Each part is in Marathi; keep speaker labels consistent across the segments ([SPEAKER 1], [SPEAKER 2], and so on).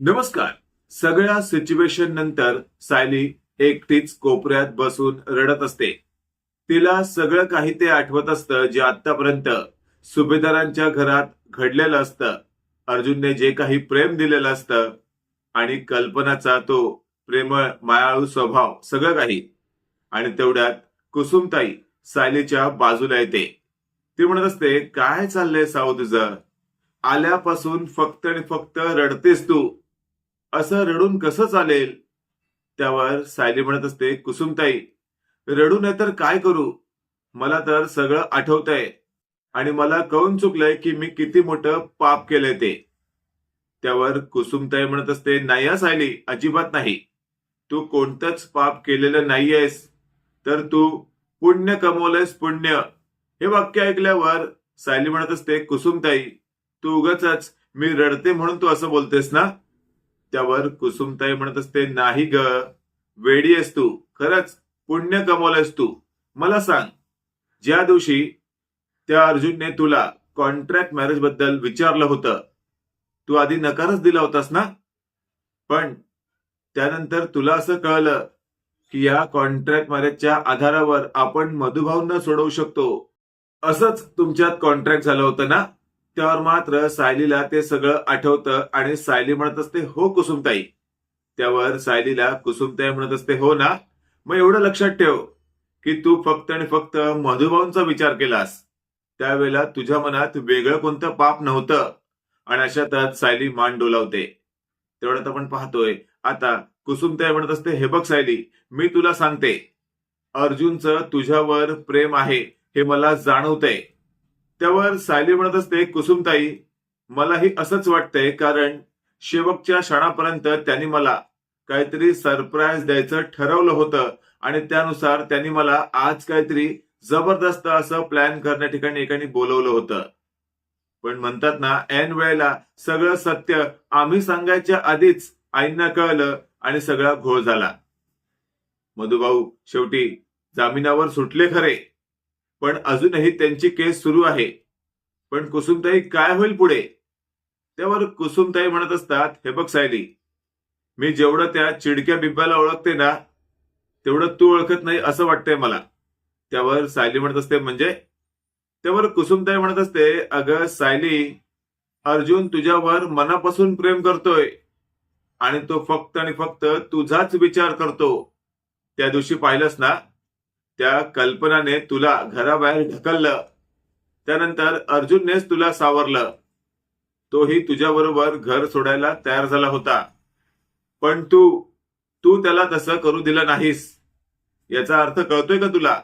[SPEAKER 1] नमस्कार. सगळ्या सिच्युएशन नंतर सायली एकटीच कोपऱ्यात बसून रडत असते. तिला सगळं काही ते आठवत असतं जे आतापर्यंत सुभेदारांच्या घरात घडलेलं असतं. अर्जुनने जे काही प्रेम दिलेलं असतं आणि कल्पनाचा तो प्रेमळ मायाळू स्वभाव सगळं काही. आणि तेवढ्यात कुसुमताई सायलीच्या बाजूला येते. ती म्हणत असते काय चाललंय साऊ तुझं? आल्यापासून फक्त आणि फक्त रडतेस तू. असं रडून कसं चालेल? त्यावर सायली म्हणत असते कुसुमताई रडू नाही तर काय करू? मला तर सगळं आठवतंय आणि मला कळून चुकलंय की मी किती मोठं पाप केलंय ते. त्यावर कुसुमताई म्हणत असते नाही हा सायली अजिबात नाही. तू कोणतंच पाप केलेलं नाहीयेस तर तू पुण्य कमवलंयस पुण्य. हे वाक्य ऐकल्यावर सायली म्हणत असते कुसुमताई तू उगाच मी रडते म्हणून तू असं बोलतेस ना? त्यावर कुसुमताई म्हणत असते नाही ग वेडी असतो तू. खरंच पुण्य कमवलंयस तू. मला सांग ज्या दिवशी त्या अर्जुनने तुला कॉन्ट्रॅक्ट मॅरेजबद्दल विचारलं होतं तू आधी नकारच दिला होतास ना? पण त्यानंतर तुला असं कळलं की या कॉन्ट्रॅक्ट मॅरेजच्या आधारावर आपण मधुभावना सोडवू शकतो. असंच तुमच्यात कॉन्ट्रॅक्ट झालं होतं ना? त्यावर मात्र सायलीला ते सगळं आठवतं आणि सायली म्हणत असते हो कुसुमताई. त्यावर सायलीला कुसुमताई म्हणत असते हो ना. मग एवढं लक्षात ठेव की तू फक्त आणि फक्त मधुभाऊंचा विचार केलास. त्यावेळेला तुझ्या मनात वेगळं कोणतं पाप नव्हतं. आणि अशातच सायली मान डोलावते. तेवढ्यात आपण पाहतोय आता कुसुमताई म्हणत असते हे बघ सायली मी तुला सांगते. अर्जुनचं तुझ्यावर प्रेम आहे हे मला जाणवतंय. त्यावर सायली म्हणत असते कुसुमताई मलाही असंच वाटतंय कारण शेवटच्या क्षणापर्यंत त्यांनी मला काहीतरी सरप्राईज द्यायचं ठरवलं होतं आणि त्यानुसार त्यांनी मला आज काहीतरी जबरदस्त असं प्लॅन करण्या ठिकाणी एकाने बोलवलं होतं. पण म्हणतात ना ऐन वेळेला सगळं सत्य आम्ही सांगायच्या आधीच आईंना कळलं आणि सगळा घोळ झाला. मधुभाऊ शेवटी जामिनावर सुटले खरे. पण अजूनही त्यांची केस सुरू आहे. पण कुसुमताई काय होईल पुढे? त्यावर कुसुमताई म्हणत असतात हे बघ सायली मी जेवढं त्या चिडक्या बिब्याला ओळखते ना तेवढं तू ओळखत नाही असं वाटतंय मला. त्यावर सायली म्हणत असते म्हणजे? त्यावर कुसुमताई म्हणत असते अगं सायली अर्जुन तुझ्यावर मनापासून प्रेम करतोय आणि तो फक्त आणि फक्त तुझाच विचार करतो. त्या दिवशी पाहिलंस ना त्या कल्पनाने तुला घराबाहेर ढकललं. त्यानंतर अर्जुननेच तुला सावरलं. तोही तुझ्याबरोबर घर सोडायला तयार झाला होता. पण तू तू त्याला तसं करू दिलं नाहीस. याचा अर्थ कळतोय का तुला?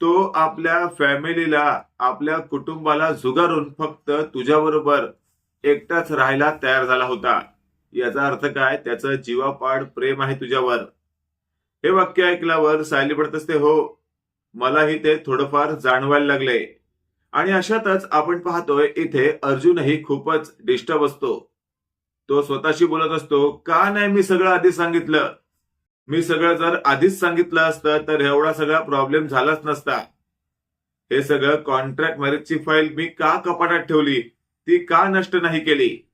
[SPEAKER 1] तो आपल्या फॅमिलीला आपल्या कुटुंबाला झुगारून फक्त तुझ्याबरोबर एकटाच राहायला तयार झाला होता. याचा अर्थ काय? त्याचं जीवापाड प्रेम आहे तुझ्यावर. हे वाक्य ऐकल्यावर सायली पडत असते हो मलाही ते थोडंफार जाणवायला लागले. आणि अशातच आपण पाहतोय इथे अर्जुनही खूपच डिस्टर्ब असतो. तो स्वतःशी बोलत असतो का नाही मी सगळं आधी सांगितलं? मी सगळं जर आधीच सांगितलं असतं तर एवढा सगळा प्रॉब्लेम झालाच नसता. हे सगळं कॉन्ट्रॅक्ट मॅरेजची फाईल मी का कपाटात ठेवली? ती का नष्ट नाही केली?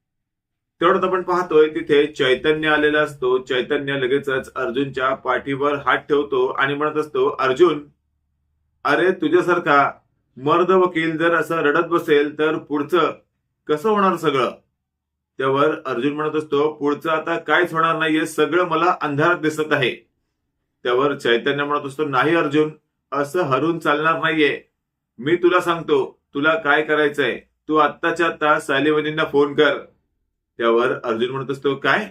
[SPEAKER 1] तेवढ्यात आपण पाहतोय तिथे चैतन्य आलेला असतो. चैतन्य लगेचच अर्जुनच्या पाठीवर हात ठेवतो आणि म्हणत असतो अर्जुन अरे तुझ्यासारखा मर्द वकील जर असं रडत बसेल तर पुढचं कसं होणार सगळं? त्यावर अर्जुन म्हणत असतो पुढचं आता काहीच होणार नाहीये सगळं मला अंधारात दिसत आहे. त्यावर चैतन्य म्हणत असतो नाही अर्जुन असं हरून चालणार नाहीये. मी तुला सांगतो तुला काय करायचंय? तू आत्ताच्या आत्ता सायलीवनींना फोन कर. त्यावर अर्जुन म्हणत असतो काय?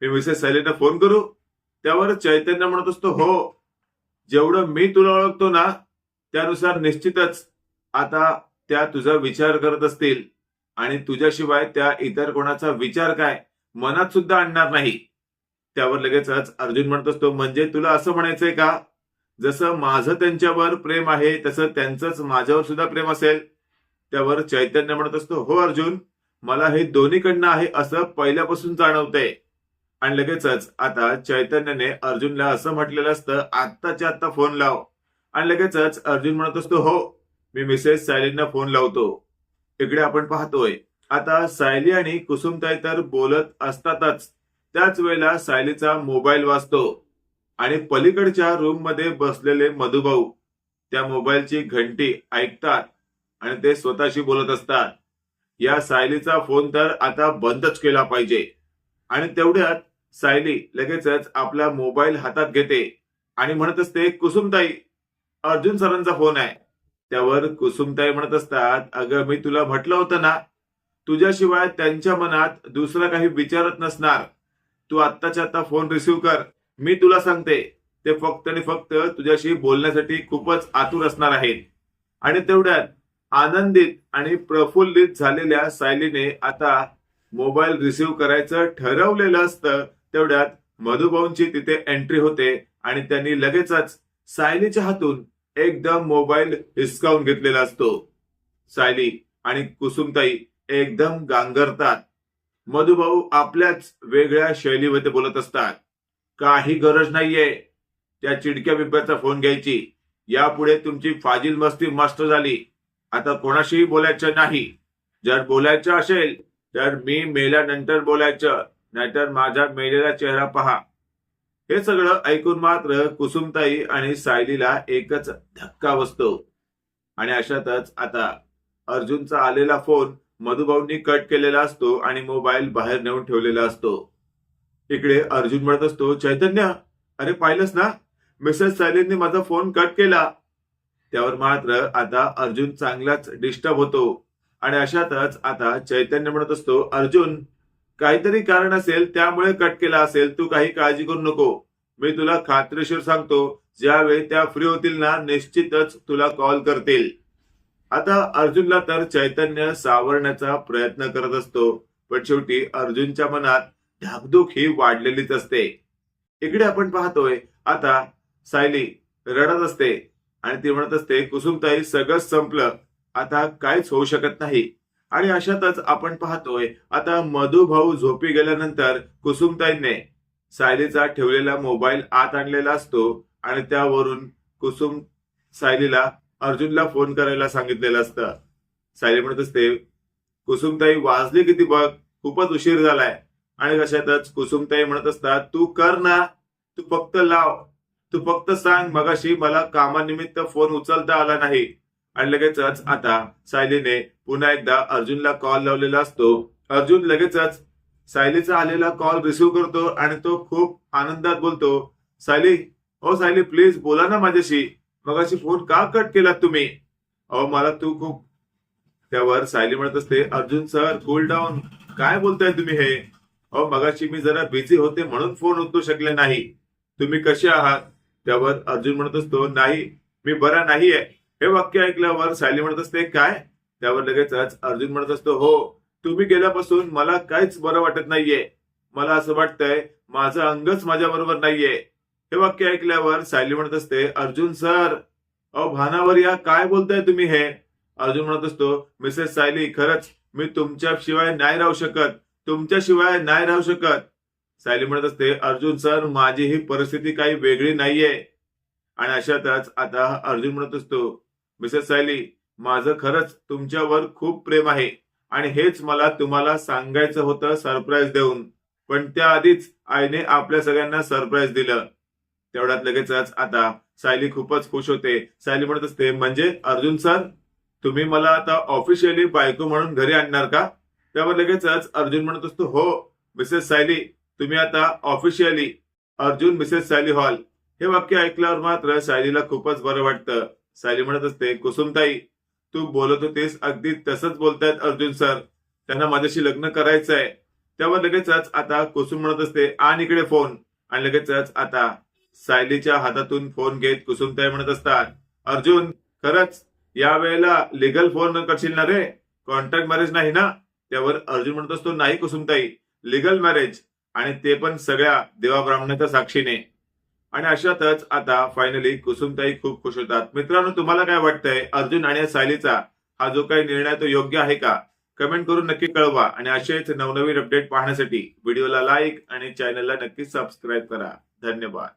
[SPEAKER 1] मी मिसेस सायलींना फोन करू? त्यावर चैतन्य म्हणत असतो हो. जेवढं मी तुला ओळखतो ना त्यानुसार निश्चितच आता त्या तुझा विचार करत असतील. आणि तुझ्याशिवाय त्या इतर कोणाचा विचार काय? मनात सुद्धा आणणार नाही. त्यावर लगेचच अर्जुन म्हणत असतो म्हणजे तुला असं म्हणायचंय का? जसं माझं त्यांच्यावर प्रेम आहे तसं त्यांचंच माझ्यावर सुद्धा प्रेम असेल. त्यावर चैतन्य म्हणत असतो हो अर्जुन. मला हे दोन्हीकडनं आहे असं पहिल्यापासून जाणवतंय आणि लगेचच आता चैतन्याने अर्जुनला असं म्हटलेलं असतं आत्ताच्या आत्ता फोन लाव. आणि लगेचच अर्जुन म्हणत असतो हो मी मिसेस सायलींना फोन लावतो. इकडे आपण पाहतोय. आता सायली आणि कुसुमताई तर बोलत असतातच. त्याच वेळेला सायलीचा मोबाईल वाजतो. आणि पलीकडच्या रूममध्ये बसलेले मधुभाऊ त्या मोबाईलची घंटी ऐकतात आणि ते स्वतःशी बोलत असतात. या सायलीचा फोन तर आता बंदच केला पाहिजे. आणि तेवढ्यात सायली लगेचच आपला मोबाईल हातात घेते आणि म्हणत असते कुसुमताई अर्जुन सरांचा फोन आहे. त्यावर कुसुमताई म्हणत असतात अगं मी तुला म्हटलं होतं ना तुझ्याशिवाय त्यांच्या मनात दुसरा काही विचारत नसणार. तू आत्ताच्या आता फोन रिसिव्ह कर. मी तुला सांगते ते फक्त आणि फक्त तुझ्याशी बोलण्यासाठी खूपच आतुर असणार आहेत. आणि तेवढ्यात आनंदित आणि प्रफुल्लित झालेल्या सायलीने आता मोबाईल रिसिव्ह करायचं ठरवलेलं असतं. तेवढ्यात मधुभाऊंची तिथे एंट्री होते आणि त्यांनी लगेचच सायलीच्या हातून एकदम मोबाईल हिसकावून घेतलेला असतो. सायली आणि कुसुमताई एकदम गांगरतात. मधुभाऊ आपल्याच वेगळ्या शैलीमध्ये बोलत असतात. काही गरज नाहीये त्या चिडक्या बिब्याचा फोन घ्यायची. यापुढे तुमची फाजील मस्ती मस्त झाली. आता कोणाशीही बोलायचं नाही. जर बोलायचं असेल तर मी मेल्यानंतर बोलायचं नाहीतर माझा मेलेला चेहरा पहा. हे सगळं ऐकून मात्र कुसुमताई आणि सायलीला एकच धक्का बसतो. आणि अशातच आता अर्जुनचा आलेला फोन मधुभाऊंनी कट केलेला असतो आणि मोबाईल बाहेर नेऊन ठेवलेला असतो. इकडे अर्जुन म्हणत असतो चैतन्य अरे पाहिलंस ना? मिसेस सायलींनी माझा फोन कट केला. त्यावर मात्र आता अर्जुन चांगलाच डिस्टर्ब होतो. आणि अशातच आता चैतन्य म्हणत असतो अर्जुन काहीतरी कारण असेल त्यामुळे कट केला असेल तू काही काळजी करू नको. मी तुला खात्रीशीर सांगतो ज्यावेळी त्या फ्री होतील ना निश्चितच तुला कॉल करतील. आता अर्जुनला तर चैतन्य सावरण्याचा प्रयत्न करत असतो पण शेवटी अर्जुनच्या मनात धाकधूक ही वाढलेलीच असते. इकडे आपण पाहतोय आता सायली रडत असते. आणि ती म्हणत असते कुसुमताई सगळंच संपलं. आता काहीच होऊ शकत नाही. आणि अशातच आपण पाहतोय आता मधुभाऊ झोपी गेल्यानंतर कुसुमताईने सायलीचा ठेवलेला मोबाईल आत आणलेला असतो आणि त्यावरून कुसुम सायलीला अर्जुनला फोन करायला सांगितलेलं असतं. सायली म्हणत असते कुसुमताई वाजली किती बघ? खूपच उशीर झालाय. आणि कशातच कुसुमताई म्हणत असतात तू कर ना. तू फक्त लाव. तू फक्त सांग मगाशी मला कामानिमित्त फोन उचलता आला नाही. आणि लगेचच आता सायलीने पुन्हा एकदा अर्जुनला कॉल लावलेला असतो. अर्जुन लगेचच सायलीचा आलेला कॉल रिसिव्ह करतो आणि तो खूप आनंदात बोलतो सायली ओ सायली प्लीज बोला ना माझ्याशी. मगाशी फोन का कट केला तुम्ही? अहो मला तू खूप त्यावर सायली म्हणत असते अर्जुन सर कूल डाऊन काय बोलताय तुम्ही हे? अहो मगाशी मी जरा बिझी होते म्हणून फोन उचलू शकले नाही. तुम्ही कसे आहात? त्यावर अर्जुन म्हणत असतो नाही मी बरा नाहीये. हे वाक्य ऐकल्यावर सायली म्हणत असते काय? त्यावर लगेचच अर्जुन म्हणत असतो हो तुम्ही गेल्यापासून मला काहीच बरं वाटत नाहीये. मला असं वाटतंय माझं अंगच माझ्या बरोबर नाहीये. हे वाक्य ऐकल्यावर सायली म्हणत असते अर्जुन सर अहो भानावर या काय बोलताय तुम्ही हे? अर्जुन म्हणत असतो मिसेस सायली खरंच मी तुमच्याशिवाय नाही राहू शकत. तुमच्याशिवाय नाही राहू शकत. सायली म्हणत असते अर्जुन सर माझी ही परिस्थिती काही वेगळी नाहीये. आणि अशातच आता अर्जुन म्हणत असतो मिसेस सायली माझं खरंच तुमच्यावर खूप प्रेम आहे आणि हेच मला तुम्हाला सांगायचं होतं सरप्राईज देऊन. पण त्याआधीच आईने आपल्या सगळ्यांना सरप्राईज दिलं. तेवढ्यात लगेचच आता सायली खूपच खुश होते. सायली म्हणत असते म्हणजे अर्जुन सर तुम्ही मला आता ऑफिशियली बायको म्हणून घरी आणणार का? त्यावर लगेचच अर्जुन म्हणत असतो हो मिसेस सायली तुम्ही आता officially Arjun Mrs Sayali hall हे वाक्य ऐकल्यावर मात्र सायलीला खूपच बरं वाटतं. सायली म्हणत असते कुसुमताई तू बोलत होतीस अगदी तसंच बोलतायत अर्जुन सर. त्यांना माझ्याशी लग्न करायचंय. त्यावर लगेचच आता कुसुम म्हणत असते आणि इकडे फोन आणि लगेचच आता सायलीच्या हातातून फोन घेत कुसुमताई म्हणत असतात अर्जुन खरंच या वेळेला लिगल फोन करशील ना रे? कॉन्ट्रॅक्ट मॅरेज नाही ना? त्यावर अर्जुन म्हणत असतो नाही कुसुमताई लिगल मॅरेज आणि ते पण सगळ्या देवाब्राह्मणाच्या साक्षीने. आणि अशातच आता फायनली कुसुमताई खूप खुश होतात. मित्रांनो तुम्हाला काय वाटतंय? अर्जुन आणि सायलीचा हा जो काही निर्णय तो योग्य आहे का? कमेंट करून नक्की कळवा. आणि असेच नवनवीन अपडेट पाहण्यासाठी व्हिडिओला लाईक आणि चॅनलला नक्की सबस्क्राईब करा. धन्यवाद.